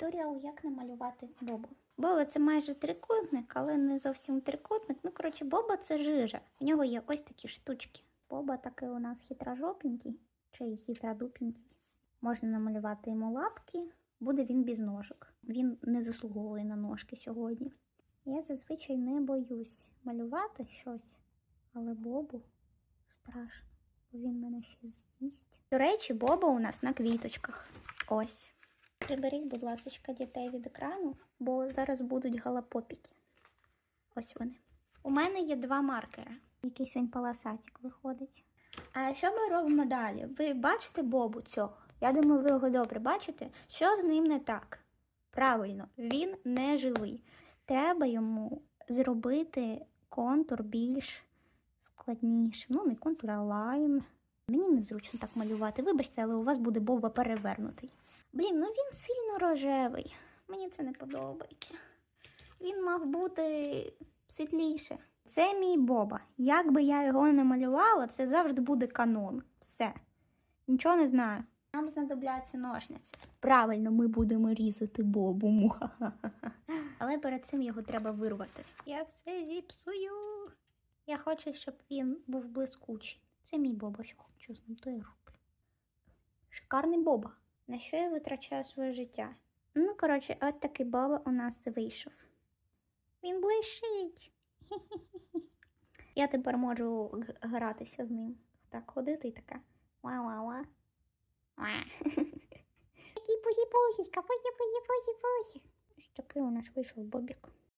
Туторіал, як намалювати Бобу. Боба це майже трикутник, але не зовсім трикутник. Ну, коротше, Боба це жижа. В нього є ось такі штучки. Боба такий у нас хитрожопенький, чи хитродупенький. Можна намалювати йому лапки, буде він без ножок. Він не заслуговує на ножки сьогодні. Я зазвичай не боюсь малювати щось, але Бобу страшно, бо він мене ще з'їсть. До речі, Боба у нас на квіточках. Ось. Приберіть, будь ласка, дітей від екрану, бо зараз будуть галапопіки. Ось вони. У мене є два маркери. Якийсь він полосатик виходить. А що ми робимо далі? Ви бачите Бобу цього? Я думаю, ви його добре бачите. Що з ним не так? Правильно, він не живий. Треба йому зробити контур більш складнішим. Ну, не контур, а лайн. Мені незручно так малювати. Вибачте, але у вас буде Боба перевернутий. Блін, ну він сильно рожевий. Мені це не подобається. Він мав бути світліше. Це мій Боба. Як би я його не малювала, це завжди буде канон. Все. Нічого не знаю. Нам знадобляться ножниці. Правильно, ми будемо різати Бобу. Але перед цим його треба вирвати. Я все зіпсую. Я хочу, щоб він був блискучий. Це мій Боба, що хочу з ним, то я роблю. Шикарний Боба. На що я витрачаю своє життя? Ну, коротше, ось такий Боба у нас вийшов. Він блищить. Я тепер можу гратися з ним. Так, ходити і така. Ва-ва-ва. Ва. Такий пугі-пугі, пугі-пугі-пугі-пугі. Ось такий у нас вийшов Бобік.